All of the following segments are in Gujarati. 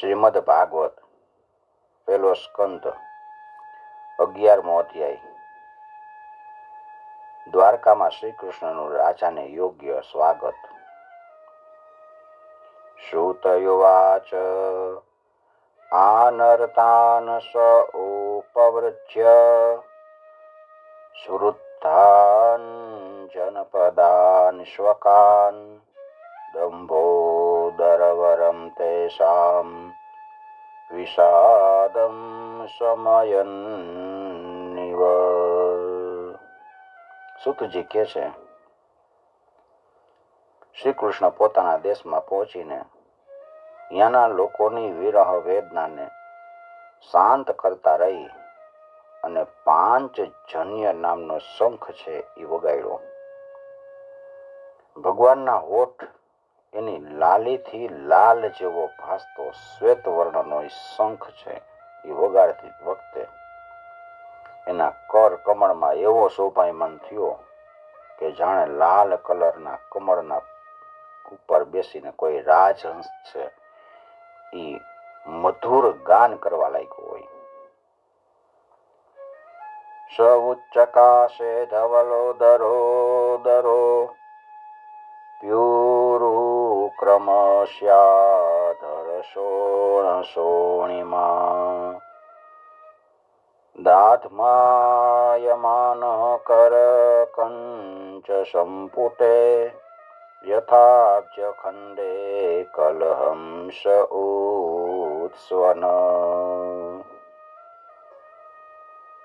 શ્રીમદ ભાગવત પેલો સ્કંદ, અગિયારમો અધ્યાય. દ્વારકામાં શ્રી કૃષ્ણનું રાજાને યોગ્ય સ્વાગત. શ્રુતયુવાચ, આનર્તાન સ ઉપવૃજ્ય, શ્રુદ્ધાન જનપદાન શ્વકાન દંભોદરવરમ તેષામ વિષાદમ સમયન્નિવ સુતજી કહે છે શ્રી કૃષ્ણ પોતાના દેશમાં પહોંચીને ત્યાંના લોકોની વિરહ વેદનાને શાંત કરતા રહી અને પાંચ જન્ય નામનો શંખ છે એ વગાડ્યો. ભગવાનના હોઠ એની લાલીથી લાલ જેવો ભાસતો શ્વેત વર્ણનો એ શંખ છે. એ વગાડતી વખતે એના કર કમળમાં એવો શોભાયમાન થયો કે જાણે લાલ કલરના કમળના ઉપર બેસીને કોઈ રાજહંસ છે. એ મધુર ગાન કરવા લાગ્યો હોય. સ ઉચ્ચકાશે ધવલો દરો દરો, પ્યુરુ ક્રમશ્યાધર શોણ શોણિમા દાધમાયમાન કર કંચ સંપુટે યથાબ્જ ખંડે કલહંસ ઉત્સવન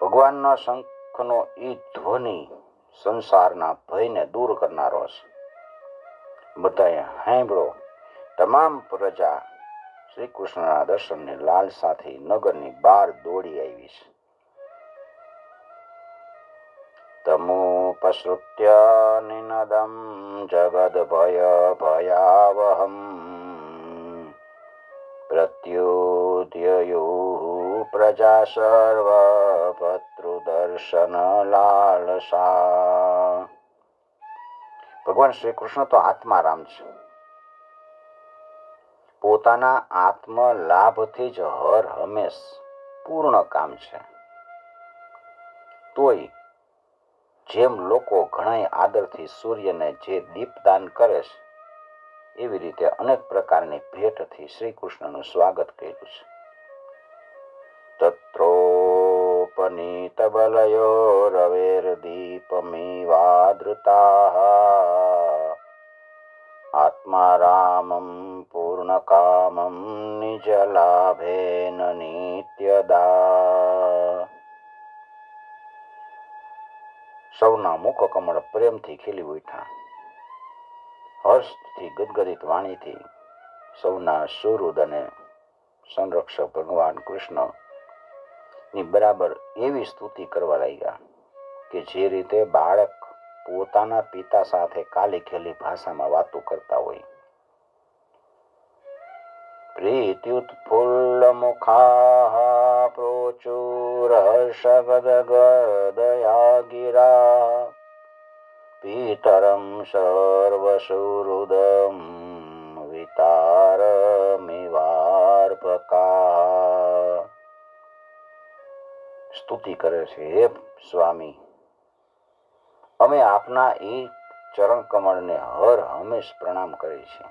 ભગવાનના શંખનો ઈ ધ્વનિ સંસારના ભયને દૂર કરનારો છે બધાએ સાંભળો તમામ પ્રજા શ્રી કૃષ્ણના લાલ સાથે નગરની બહાર દોડી આવી છે તમુપસૃત્ય નિનદમ જગદ ભય ભયાવહમ પ્રત્યુદ્યયો પ્રજા ભતૃદર્શન લાલસા. ભગવાન શ્રી કૃષ્ણ તો આત્મારામ છે. પોતાના આત્મ લાભથી જ હર હંમેશ પૂર્ણ કામ છે. તોય જેમ લોકો ઘણા આદરથી સૂર્યને જે દીપદાન કરે છે, એવી રીતે અનેક પ્રકારની ભેટથી શ્રી કૃષ્ણનું સ્વાગત કર્યું છે. તત્રોપનીત રામમ આત્મારામમ પૂર્ણકામમ નિજલાભેન નિત્યદા સૌના મુખ કમળ પ્રેમથી ખીલી ઉઠ્યા। હર્ષથી ગદગદિત વાણીથી સૌના સુહૃદ અને સંરક્ષક ભગવાન કૃષ્ણ ની બરાબર એવી સ્તુતિ કરવા લાગ્યા કે જે રીતે બાળક પોતાના પિતા સાથે કાલી ખેલી ભાષામાં વાતો કરતા હોય. પ્રીત્યુત્ફુલ્લ મુખા પ્રોચુર હર્ષગદગદયા ગિરા પીતરમ સર્વસુહૃદમ સ્તુતિ કરે છે. હે સ્વામી, અમે આપના એ ચરણ કમળને હર હંમેશ પ્રણામ કરીએ છીએ.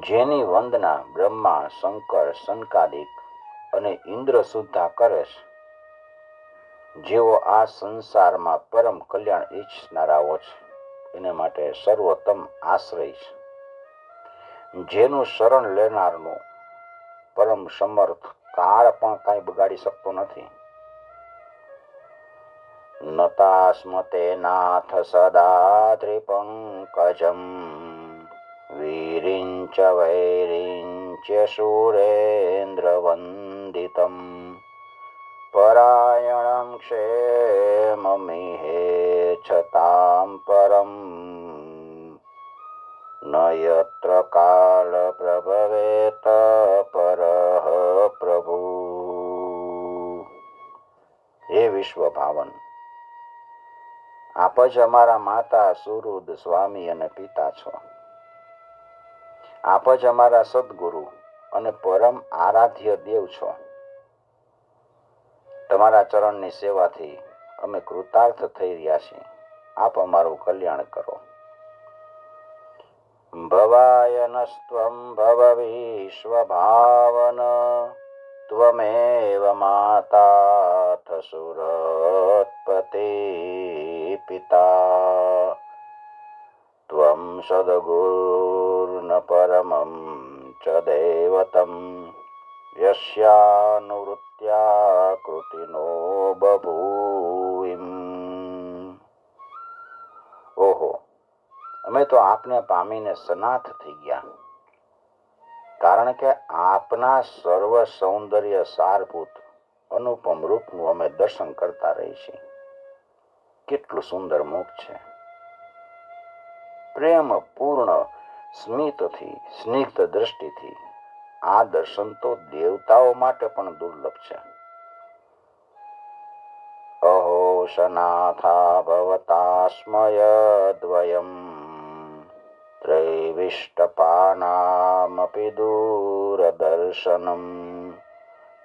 જેની વંદના બ્રહ્મા, શંકર સંકાદિક અને ઇન્દ્ર સુદ્ધા કરે છે. જેઓ આ સંસારમાં પરમ કલ્યાણ ઈચ્છનારાઓ છે. એને માટે સર્વોત્તમ આશ્રય છે. જેનું શરણ લેનારનું પરમ સમર્થ કાળ પણ કાંઈ બગાડી શકતો નથી. નતાસ્મતે નાથ સદા ત્રિપંકજમ. વીરિંચ વૈરિંચ સુરેન્દ્ર વંદિતમ પરાયણમ ક્ષેમમિહેચ્છતામ પરમ. નયત્ર યત્ર કાલ પ્રભવેત પરઃ. પ્રભુ. હે વિશ્વ ભાવન, આપ જ અમારા માતા સુરુદ સ્વામી અને પિતા છો. આપ જ અમારા સદગુરુ અને પરમ આરાધ્ય દેવ છો. તમારા ચરણની સેવાથી અમે કૃતાર્થ થઈ રહ્યા છીએ. આપ અમારું કલ્યાણ કરો. ભવાય નસ્ત્વમ ભવ વિશ્વભાવન ત્વમેવ માતા સુરત્પતે પિતા ત્વમ સદગુર્ન પરમં ચ દૈવતમ યસ્યાનુવૃત્યા કૃતિનો બભૂવિમ ઓહો અમે તો આપને પામીને સનાથ થઈ ગયા. કારણ કે આપના સર્વ સૌંદર્ય સારભૂત અનુપમ રૂપનું અમે દર્શન કરતા રહી કેટલું સુંદર મુખ છે. પ્રેમ પૂર્ણ, સ્મિતથી, સ્નિગ્ધ દ્રષ્ટિથી આ દર્શન તો દેવતાઓ માટે પણ દુર્લભ છે. અહો શનાથા ભવતાસ્મય દ્વયમ त्रैविष्टपानामपि दूरदर्शनम्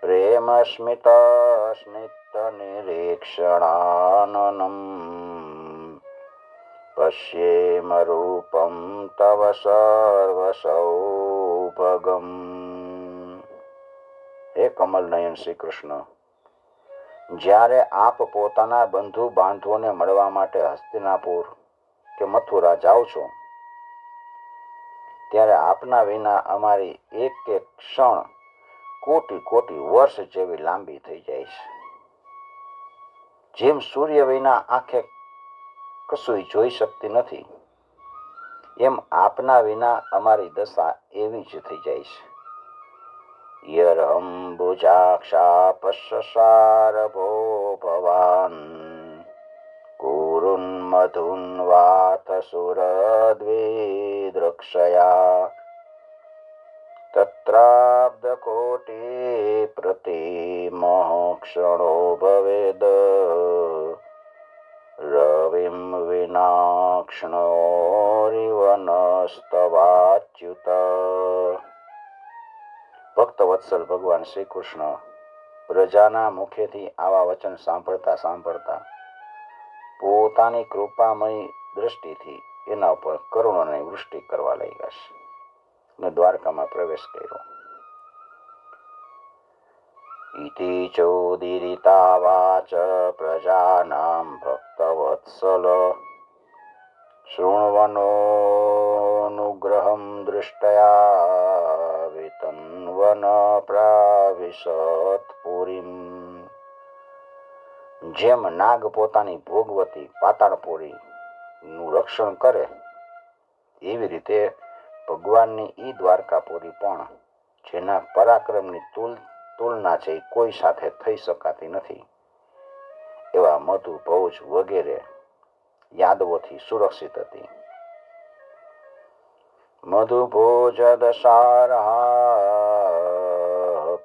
प्रेमस्मितस्निग्धनिरीक्षणाननम् पश्येम रूपं तव સર્વસૌભગમ હે કમલનયન શ્રી કૃષ્ણ જ્યારે આપ પોતાના બંધુ બાંધવોને મળવા માટે હસ્તિનાપુર કે મથુરા જાઓ છો ત્યારે આપના વિના અમારી એક એક ક્ષણ કોટી કોટી વર્ષ જેવી લાંબી થઈ જાય છે. જેમ સૂર્ય વિના આંખે કશું જોઈ શકતી નથી, એમ આપના વિના અમારી દશા એવી જ થઈ જાય છે. યરંબુજાક્ષા પશ્ચારભો ભવાન कुरुन्मधुन्वाथ सुरद्विद्रक्षया तत्राब्धकोटि प्रतिमोक्षणो भवेद रविं વિનાક્ષણોરિવનસ્તવાચ્યુત ભક્ત વત્સલ ભગવાન શ્રી કૃષ્ણ પ્રજાના મુખેથી આવા વચન સાંભળતા સાંભળતા પોતાની કૃપામય દ્રષ્ટિથી એના ઉપર કરુણાની વૃષ્ટિ કરવા લાગ્યા છે. અને દ્વારકામાં પ્રવેશ કર્યો. ઇતિ ચોદિરિતા વાચ પ્રજાનામ ભક્તવત્સલ શૃણવનોનુગ્રહમ દૃષ્ટયા વિતન્વન પ્રાવિશત પુરીમ જેમ નાગ પોતાની ભોગવતી પાતાળપુરી નું રક્ષણ કરે, એવી રીતે ભગવાનની ઈ દ્વારકાપુરી પણ, જેના પરાક્રમની તુલ, તુલના છે કોઈ સાથે થઈ શકાતી નથી. એવા મધુ ભૌજ વગેરે યાદવોથી સુરક્ષિત હતી. મધુ ભોજ દશારા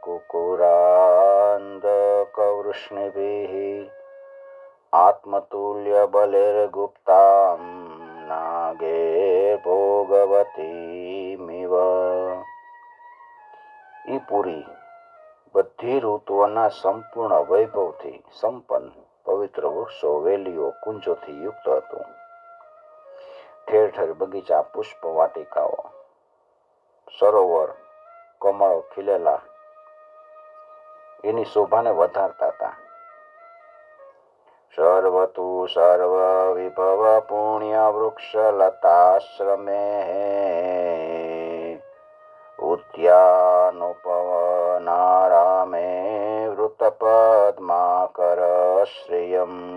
કુકુરાંદ કૌૃષ્ણિભિः આત્મતુલ્ય બલિર્ગુપ્તામ નાગે ભોગવતીમિવ ઈ પુરી બધી ઋતુઓના સંપૂર્ણ વૈભવથી સંપન્ન પવિત્ર વૃક્ષો વેલીઓ કુંજોથી યુક્ત હતું ઠેર ઠેર બગીચા પુષ્પ વાટિકાઓ સરોવર કમળો ખીલેલા એની શોભાને વધારતા હતા સર્વતુ સર્વ વિભવ પુણ્ય વૃક્ષ લતાશ્રમે ઉદ્યાનોપવનારામે વૃતપદ્માકર શ્રેયમ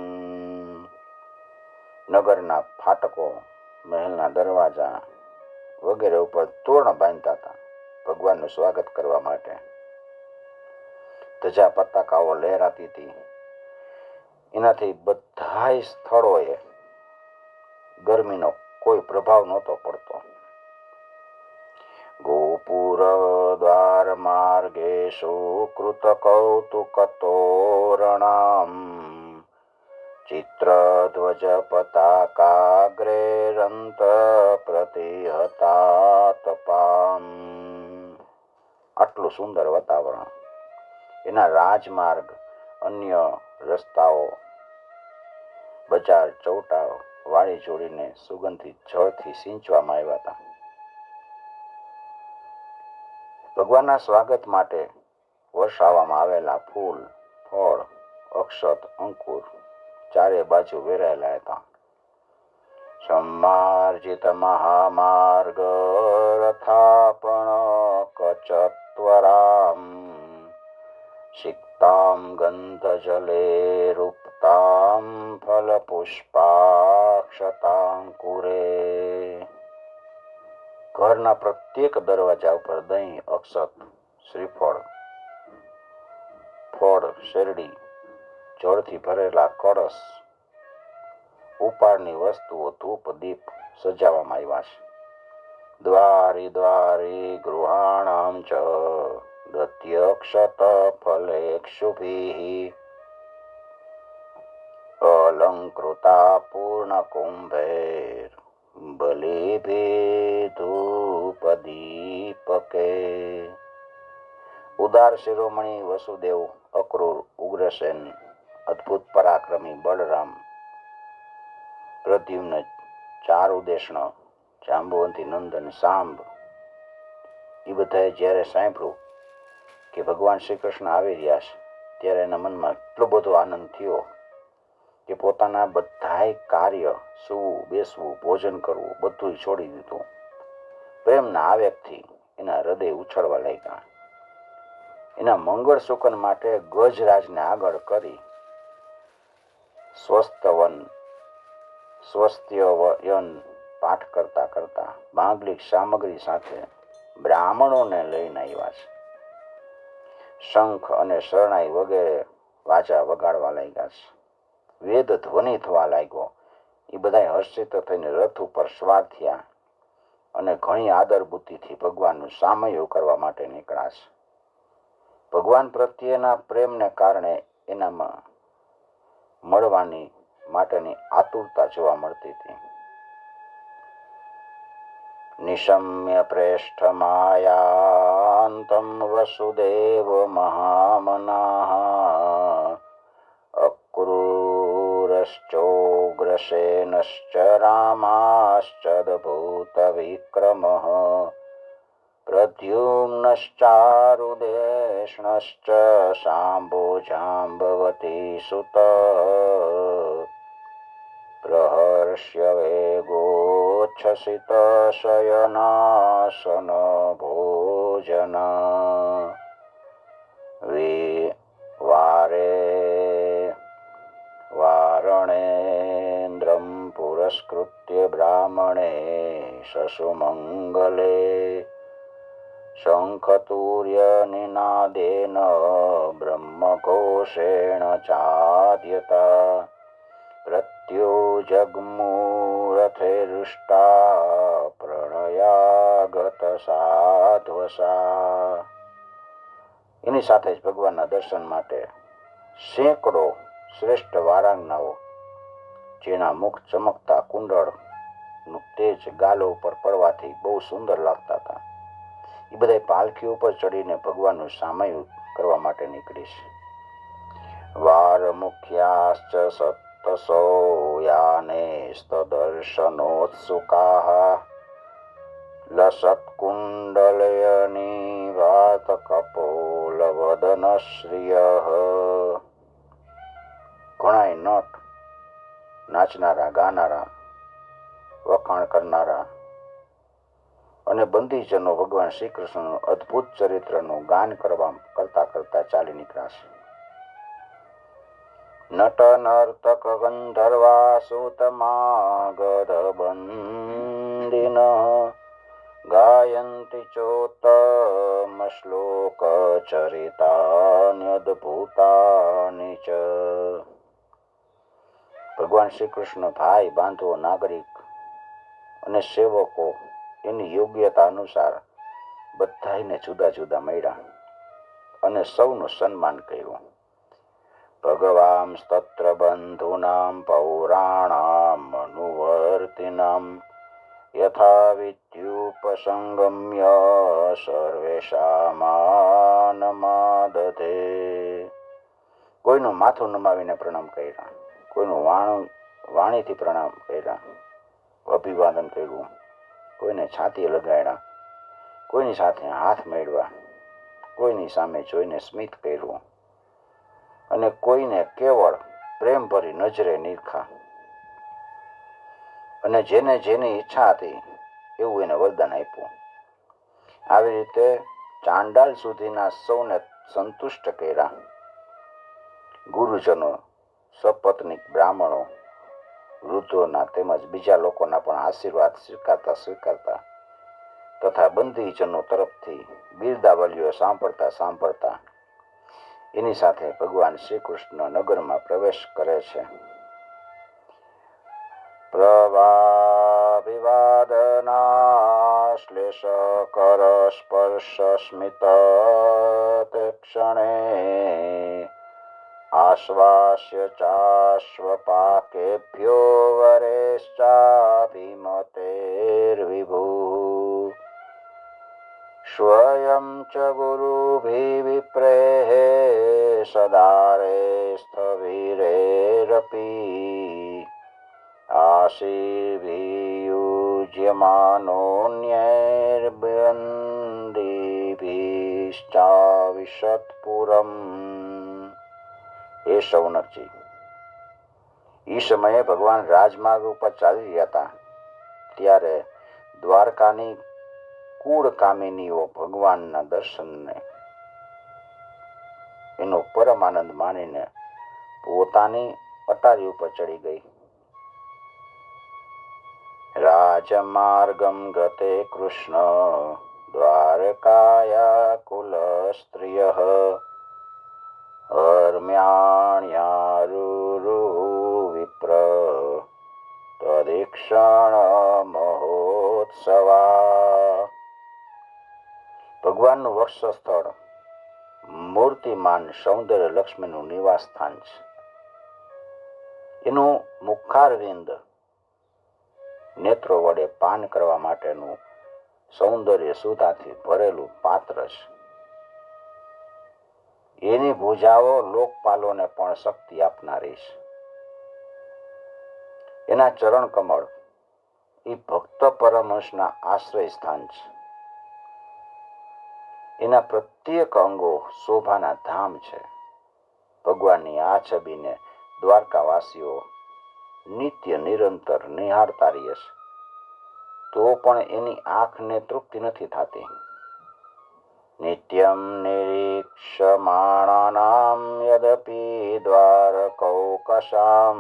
નગરના ફાટકો, મહેલના દરવાજા વગેરે ઉપર તોરણ બાંધતા હતા. ભગવાનનું સ્વાગત કરવા માટે ધજા, પતાકાઓ લહેરાતી હતી. એનાથી બધા સ્થળોએ ગરમીનો કોઈ પ્રભાવ નહોતો પડતો. ગોપુર, દ્વાર માર્ગેશુ કૃત કૌતુક તોરણામ. ચિત્ર, ધ્વજ, પતાકાગ્રે રંત પ્રતિહતા તપામ આટલું સુંદર વાતાવરણ. એના રાજમાર્ગ અન્ય રસ્તાઓ, બજાર, ચૌટાઓ વાળી જોડીને સુગંધિત જળથી સિંચવામાં આવ્યા હતા. ભગવાનના સ્વાગત માટે વર્ષાવામાં આવેલા ફૂલ, ફળ, અક્ષત, અંકુર ચારે બાજુ વેરાયેલા હતા. મહામાર્ગ રથાપણ કચત્વરામ સિક્તામ ગંધજલે રૂપતામ ફલપુષ્પાક્ષતાંકુરે ઘરના પ્રત્યેક દરવાજા ઉપર દહીં અક્ષત શ્રીફળ ફળ શેરડી જળથી ભરેલા કળશ, ઉપાડની વસ્તુઓ, ધૂપ, દીપ સજાવવામાં આવ્યા છે. દ્વારી દ્વારી ગૃહાણામ ચ. દત્યક્ષત अलङ्कृता અલંકૃતા પૂર્ણ કુંભેર બલિભી ધૂપદીપકે ઉદાર શિરોમણી વસુદેવ અક્રૂર ઉગ્રસેન અદ્ભુત પરાક્રમી બળરામ પ્રદ્યુમ્ન ચાર દેશનો જાંબુવંતી નંદન સાંભ એ બધાએ જ્યારે સાંભળ્યું કે ભગવાન શ્રી કૃષ્ણ આવી રહ્યા છે, ત્યારે એના મનમાં એટલો બધો આનંદ થયો કે પોતાના બધાય કાર્ય સૂવું, બેસવું, ભોજન કરવું બધું છોડી દીધું. પ્રેમના આવેગથી એના હૃદય ઉછળવા લાગ્યા. એના મંગળ શુકન માટે ગજરાજને આગળ કરી સ્વસ્થવન, સ્વસ્થ્યવયન પાઠ કરતા કરતા માંગલિક સામગ્રી સાથે બ્રાહ્મણોને લઈને આવ્યા છે. શંખ અને શરણાઈ વગેરે વાજા વગાડવા લાગ્યા છે. વેદ ધ્વનિ થવા લાગ્યો. એ બધા હર્ષિત થઈને રથ ઉપર સ્વાર થયા અને ઘણી આદર બુદ્ધિથી ભગવાનનું સામયો કરવા માટે નીકળ્યા છે. ભગવાન પ્રત્યેના પ્રેમને કારણે એનામાં મળવાની માટેની આતુરતા જોવા મળતી હતી. નિશમ્ય પ્રેષ્ઠમાયાન્તમ शान्तं वसुदेवमहामनाः अक्रूरश्चोग्रसेनश्च रामाश्चद्भूतविक्रमः प्रद्युम्नश्चारुदेष्णश्च शाम्बुजाम्बवती सुत प्रहर्ष्य वेगोच्छसितशयनासन भो પૂજન વી વારે વારણેન્દ્રમ પુરસ્કૃત્ય બ્રાહ્મણે સસુમંગલે શંખતુર્યનિનાદેન બ્રહ્મકોષેણ ચાદ્યતા પ્રત્યો જગ્મૂરથેરુષ્ટા મયાગત સાધવસા. એની સાથે જ ભગવાનના દર્શન માટે સેંકડો શ્રેષ્ઠ વારાંગનાઓ, જેના મુખ ચમકતા કુંડળનું તેજ ગાલો ઉપર પડવાથી બહુ સુંદર લાગતા હતા. એ બધા પાલખી ઉપર ચડીને ભગવાનનું સામય કરવા માટે નીકળીશ. વાર મુખ્યાશ્ચ સપ્તસો યાને સ્તદર્શનોત્સુકાહ લસત્કુંડલયની વાત કપોલવદન શ્રિય ઘણાય નટ નાચનારા ગાનારા વખાણ કરનારા અને બંદીજનો ભગવાન શ્રી કૃષ્ણનું અદ્ભુત ચરિત્રનું ગાન કરવા કરતા કરતા ચાલી નીકળાશે નટ નર્તક ગંધર્વા સુતમાગધ બંદિન ગાયંતિ ચોતમ શ્લોક ચરિતાન્યદભૂતાની ચ ભગવાન શ્રી કૃષ્ણ ભાઈ બાંધવો નાગરિક અને સેવકો એની યોગ્યતા અનુસાર બધાને જુદા જુદા મળ્યા અને સૌનું સન્માન કર્યું. ભગવાન સ્તત્ર બંધુનામ, પૌરાણામ, અનુવર્તિનામ યથા વિદ્યુપસંગમ્ય સર્વેશામાનમાદધે કોઈનું માથું નમાવીને પ્રણામ કર્યા, કોઈનું વાણું, વાણીથી પ્રણામ કર્યા, અભિવાદન કર્યું, કોઈને છાતી લગાડ્યા, કોઈની સાથે હાથ મેળવા કોઈની સામે જોઈને સ્મિત કર્યું અને કોઈને કેવળ પ્રેમ ભરી નજરે નિરખા. અને જેને જેની ઈચ્છા હતી, એવું એને વરદાન આપ્યું. આવી રીતે ચાંડાલ સુધીના સૌને સંતુષ્ટ કર્યા. ગુરુજનો, સપત્નિક બ્રાહ્મણો, વૃદ્ધોના તેમજ બીજા લોકોના પણ આશીર્વાદ સ્વીકારતા સ્વીકારતા તથા બંધીજનો તરફથી બિરદાવલીઓ સાંભળતા સાંભળતા એની સાથે ભગવાન શ્રી કૃષ્ણ નગરમાં પ્રવેશ કરે છે. प्रभाविवादनाश्लेषकरस्पर्शस्मितत्क्षणे आश्वास्य चाश्वपाकेभ्यो वरेश्चाभिमतेर्विभु स्वयं च गुरुभिविप्रेः सदारेस्थवीरेरपि આશીર્વિયુજ્યમાનોન્યર્બંદેભીશ્ચાવિશત્પુરમ એ શૌનકજી એ સમયે ભગવાન રાજમાર્ગ ઉપર ચાલી રહ્યા હતા, ત્યારે દ્વારકાની કુળ કામિનીઓ ભગવાનના દર્શનને એનો પરમ આનંદ માનીને પોતાની અટારી ઉપર ચડી ગઈ. રાજમાર્ગમ ગતે કૃષ્ણ कृष्ण કુલ कुलस्त्रियः તદીક્ષણ મહોત્સવા ભગવાનનું વક્ષ સ્થળ મૂર્તિમાન સૌંદર્ય લક્ષ્મીનું નિવાસ સ્થાન છે. એનું મુખારવિંદ નેત્રો વડે પાન કરવા માટેનું સૌંદર્ય સુધાથી ભરેલું પાત્ર છે. એની ભૂજાઓ લોકપાલોને પણ શક્તિ આપનારી છે. એના ચરણ કમળ એ ભક્ત પરમહંસના આશ્રય સ્થાન છે. એના પ્રત્યેક અંગો શોભાના ધામ છે. ભગવાનની આ છબીને દ્વારકાવાસીઓ નિત્ય નિરંતર નિહાળતા રહીએ તો પણ એની આંખને તૃપ્તિ નથી થતી. નિત્યમ નિરીક્ષમાણાનામ યદપિ દ્વારકૌકશામ.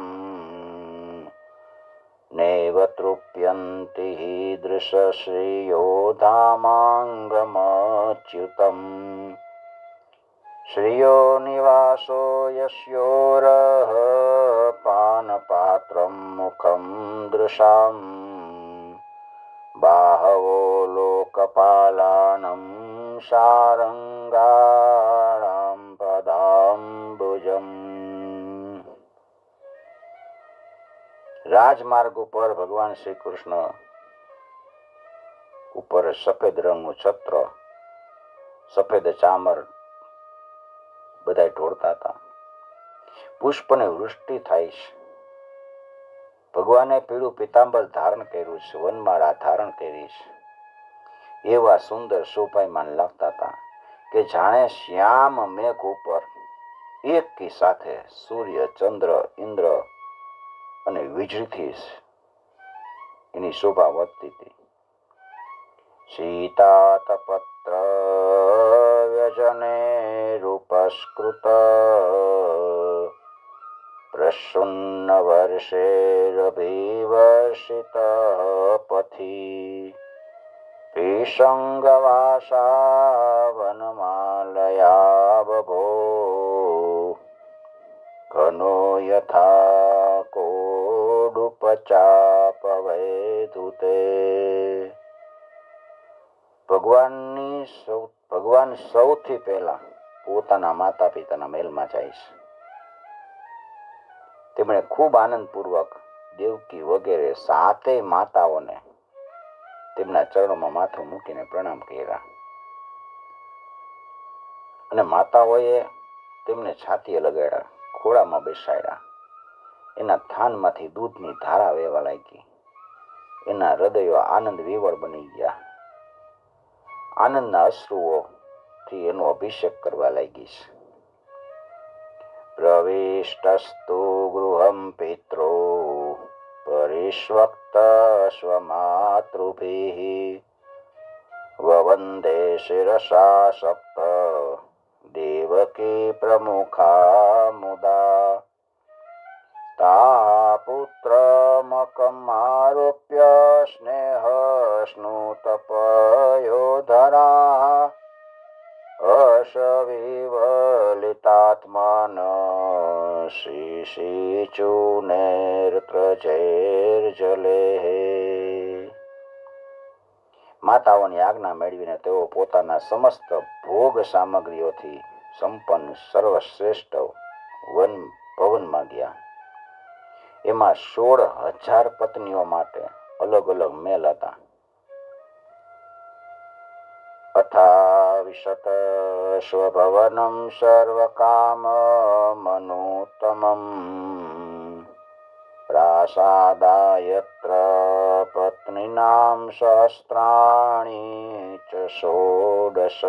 નૈવ તૃપ્યંતિ હિ દૃશશ્રિયો ધામાંગમચ્યુતમ. શ્રિયો નિવાસો યસ્યોરઃ પાનપાત્રમ મુખમ દૃશામ બાહવો લોકપાલાનમ શારંગાણામ પદાંબુજમ રાજમાર્ગ ઉપર ભગવાન શ્રી કૃષ્ણ ઉપર સફેદ રંગનું છત્ર, સફેદ ચામર બધા ઢોળતા હતા. પુષ્પને વૃષ્ટિ થાય છે. ભગવાને પીળું પિતાંબર ધારણ કર્યું છે વનમાળા ધારણ કરી છે. એવા સુંદર શોભાયમાન લાગતા હતા કે જાણે શ્યામ મેઘ ઉપર એક કી સાથે સૂર્ય, ચંદ્ર, ઇન્દ્ર અને વીજળીથી એની શોભા વધતી હતી. સીતાતપત્ર વ્યજને રૂપસ્કૃત પ્રસન્ન વર્ષેરભિવર્ષિત પથી પીશંગવાસા વનમાલયા यथा કોડુપચાપવૈધુતે ભગવાનની સૌ ભગવાન સૌથી પહેલા પોતાના માતા પિતાના મહેલમાં છે. તેમણે ખૂબ આનંદપૂર્વક દેવકી વગેરે સાતે માતાઓને તેમના ચરણોમાં માથું મૂકીને પ્રણામ કર્યા. અને માતાઓએ તેમને છાતીએ લગાડ્યા, ખોળામાં બેસાડ્યા. એના થાનમાંથી દૂધની ધારા વહેવા લાગી. એના હૃદયો આનંદ વિવળ બની ગયા. આનંદના અશ્રુઓથી એનો અભિષેક કરવા લાગીશ પ્રવિષ્ટસ્તુ ગૃહમ પિત્રો પરિષ્વક્ત સ્વમાતૃભિः વવંદે શિરસા સપ્ત દેવકી પ્રમુખા મુદા તા સ્નેહ સ્નુતપયોધરા હર્ષવિવલિતાત્માન શિશિચુનેર્ત્રજૈર્જલે માતાઓની આજ્ઞા મેળવીને તેઓ પોતાના સમસ્ત ભોગ સામગ્રીઓથી સંપન્ન સર્વશ્રેષ્ઠ વન ભવનમાં ગયા. એમાં સોળ હજાર પત્નીઓ માટે અલગ અલગ મેલ હતા. અથાવિશત સ્વભવનમ સર્વકામ મનોતમમ પ્રાસાદાયત્ર પત્નીનામ સહસ્ત્રાણી ચ ષોડશ.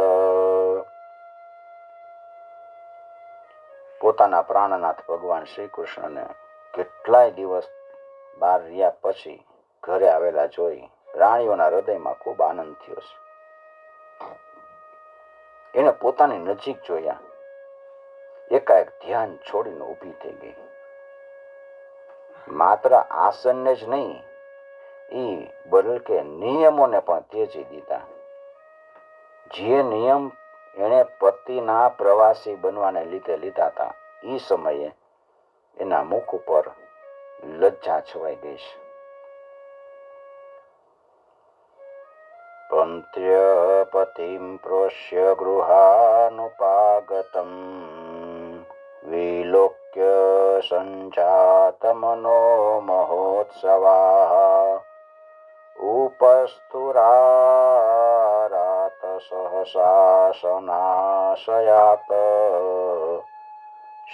પોતાના પ્રાણનાથ ભગવાન શ્રી કૃષ્ણને કેટલાય દિવસ બહાર રહ્યા પછી ઘરે આવેલા જોઈ રાણીઓના હૃદયમાં ખૂબ આનંદ થયો છે. એને પોતાની નજીક જોયા. એકાએક ધ્યાન છોડીને ઊભી થઈ ગઈ. માત્ર આસનને જ નહીં, એ બલકે નિયમોને પણ ત્યજી દીધા. જે નિયમ એણે પતિના પ્રવાસી બનવાને લીધે લીધા હતા એ સમયે એના મુખ ઉપર લજ્જા છવાઈ ગઈ છે પંત્યપતિમ પ્રોષ્ય ગૃહાનુપાગતમ વિલોક્ય સંજાતમનો મહોત્સવા ઉપસ્થુરારાત સહસાસનાશયાત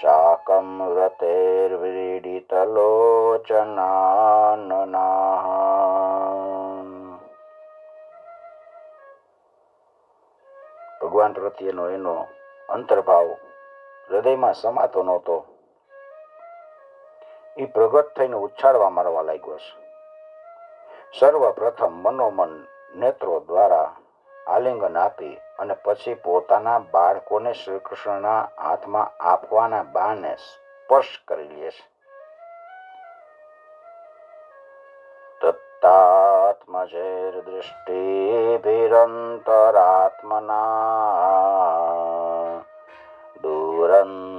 શાકમ વ્રતેર્વિડીતલોચનાનના ભગવાન પ્રત્યેનો એનો અંતર્ભાવ હૃદયમાં સમાતો નહોતો. એ પ્રગટ થઈને ઉછાળવા મારવા લાગ્યો છે. સર્વપ્રથમ મનોમન નેત્રો દ્વારા આલિંગન આપી અને પછી પોતાના બાળકોને શ્રી કૃષ્ણના હાથમાં આપવાના બાને સ્પર્શ કરી લે છે. તત્તાત્મજેર દૃષ્ટિભિરંતરાત્મના દુરંત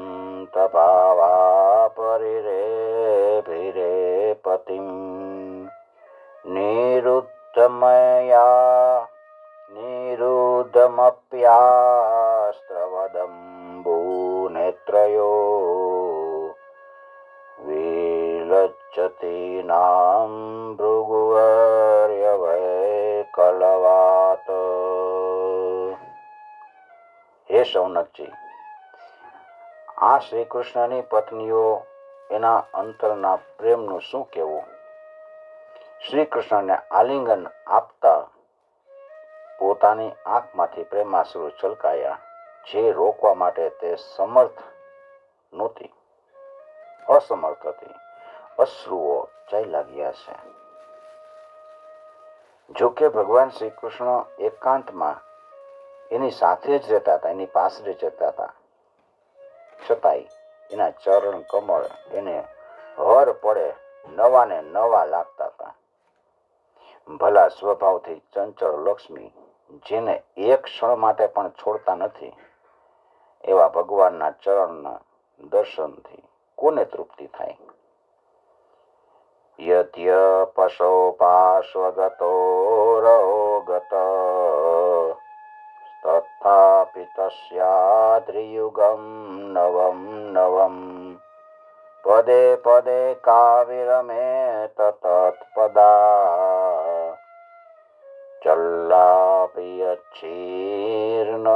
નિરુદ્ધમપ્યાસ્ત્રવદંબુનેત્રયો વિલજ્જતી ભૃગુવર્યવૈકલવાત હે સૌનકજી આ શ્રી કૃષ્ણની પત્નીઓ એના અંતરના પ્રેમનું શું કહેવું? શ્રી કૃષ્ણને આલિંગન આપતા પોતાની આંખમાંથી પ્રેમાશ્રુ છલકાયા, જે રોકવા માટે તે સમર્થ નહોતી. અસમર્થ હતી. અશ્રુઓ જઈ લાગ્યા છે. જોકે ભગવાન શ્રી કૃષ્ણ એકાંતમાં એની સાથે જ રહેતા હતા, એની પાસે જ રહેતા હતા. છતાંય એના ચરણ કમળ એને હર પડે નવા ને નવા લાગતા હતા. ભલા સ્વભાવથી ચંચળ લક્ષ્મી જેને એક ક્ષણ માટે પણ છોડતા નથી, એવા ભગવાનના ચરણના દર્શનથી કોને તૃપ્તિ થાય? યદ્ય પશો પાશ્વગતો રોગત તથાપિ તસ્યાદ્રિયુગમ નવમ નવમ. પદે પદે કાવિરમે તત્પદા ચલ્લાપ્રિય ચીર્ણ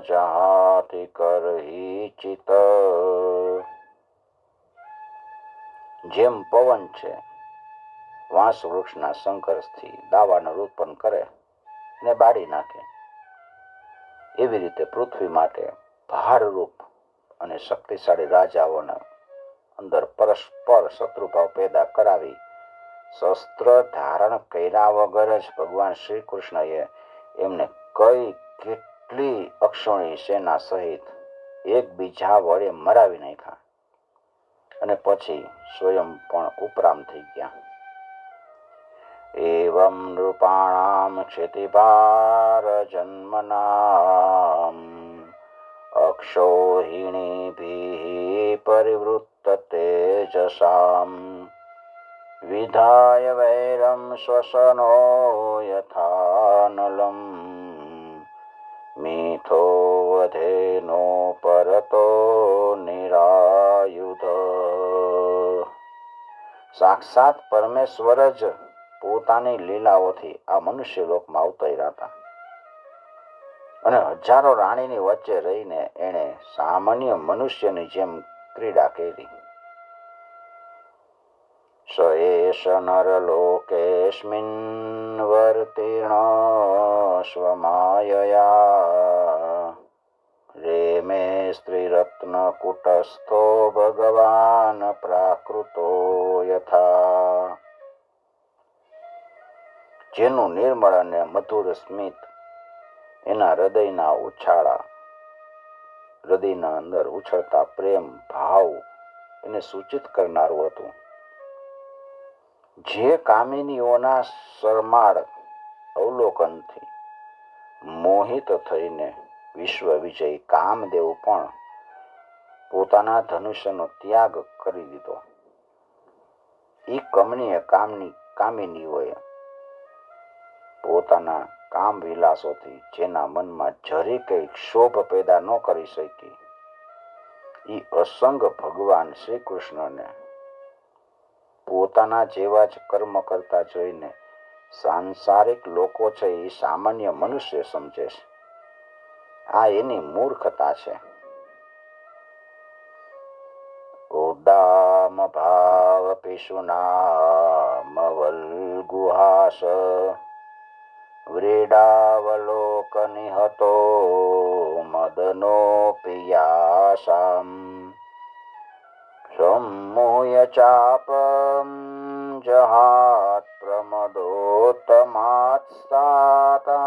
જહાતી કરહી ચિત જેમ પવન છે, વાંસ વૃક્ષના સંઘર્ષથી દાવાનું ઉત્પન્ન કરે ને બાળી નાખે, એવી રીતે પૃથ્વી માટે ભારરૂપ અને શક્તિશાળી રાજાઓને અંદર પરસ્પર શત્રુભાવ પેદા કરાવી શસ્ત્ર ધારણ કર્યા વગર જ ભગવાન શ્રી કૃષ્ણએ એમને કઈ કેટલી અક્ષણી સેના સહિત એકબીજા વડે મરાવી નાખ્યા અને પછી સ્વયં પણ ઉપરામ થઈ ગયા. એવમ નૃપાણામ ક્ષિતિભાર જન્મનામ. અક્ષોહિણીભિः પરિવૃત્ત તેજસામ. વિધાય વૈરમ શ્વસનો યથાનલમ મીથો વધેનો પરતો નિરાયુધ સાક્ષાત પરમેશ્વર જ પોતાની લીલાઓથી આ મનુષ્ય લોકમાં અવતર્યા હતા. અને હજારો રાણીની વચ્ચે રહીને એણે સામાન્ય મનુષ્યની જેમ ક્રીડા કરી. નરલોકેસ્મિન વર્તીર્ણ સ્વમાયયા રેમે સ્ત્રીરત્ન કુટસ્થો ભગવાન પ્રાકૃતો યથા જેનું નિર્મળ અને મધુર સ્મિત એના હૃદયના ઉછાળા, હૃદયના અંદર ઉછળતા પ્રેમ, ભાવ એને સૂચિત કરનારું હતું. જે કામિનીઓના શરમાળ અવલોકનથી મોહિત થઈને વિશ્વ વિજય કામદેવ પણ પોતાના ધનુષ્યનો ત્યાગ કરી દીધો. એ કમનીય કામની કામિનીઓએ પોતાના કામ વિલાસોથી જેના મનમાં જરી કઈ ક્ષોભ પેદા ન કરી શકી એ અસંગ ભગવાન શ્રી કૃષ્ણને પોતાના જેવા જ કર્મ કરતા જોઈને સાંસારિક લોકો છે એ સામાન્ય મનુષ્ય સમજે છે. આ એની મૂર્ખતા છે. ઉદામ ભાવ પિશુનામ વલ્ગુહાસ વ્રીડાવલોકનિહતો મદનો પિયાસામ. सम्मूय चापं जहात् प्रमदोत्तमात् साता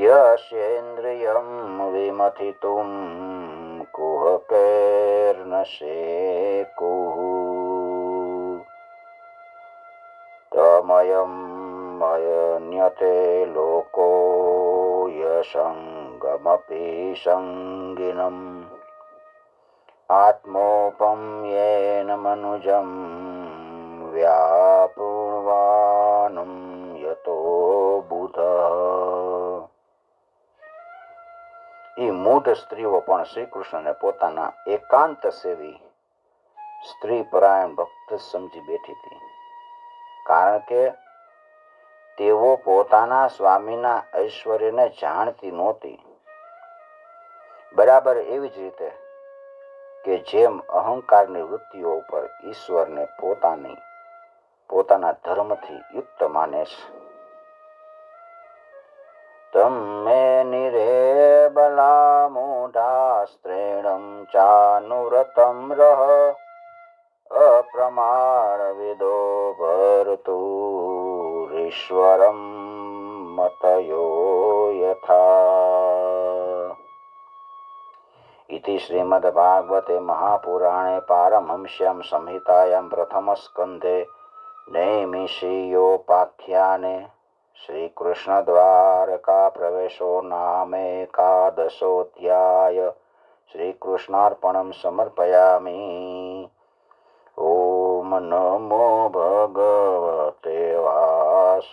यस्येन्द्रियं विमथितुं कुहकैर्न शेकुः तमयं मयन्यते लोको यशङ्गमपि सङ्गिनम् આત્મોપમ્યેન મનુજમ વ્યાપૃણવાનમ યતો બુધ એ મૂઢ સ્ત્રીઓ પણ શ્રી કૃષ્ણને પોતાના એકાંત સેવી સ્ત્રી પરાયણ ભક્ત સમજી બેઠી હતી. કારણ કે તેઓ પોતાના સ્વામીના ઐશ્વર્યને જાણતી નહોતી. બરાબર એવી જ રીતે કે જેમ અહંકારની વૃત્તિઓ ઉપર ઈશ્વરને પોતાની, પોતાના ધર્મથી યુક્ત માને છે. તમે નિરે બલા મૂઢાસ્ત્રેણમ ચાનુરતમ રહ અપ્રમાણ વિદો ભરતુરીશ્વરમ મતયો યથા इति श्रीमद्भागवते महापुराणे पारमहंस्यां संहितायां प्रथमस्कन्धे नैमिषीयोपाख्याने श्रीकृष्णद्वारकाप्रवेशो नामेकादशोऽध्याय श्रीकृष्णार्पणं समर्पयामि ॐ नमो भगवते वासुदेवाय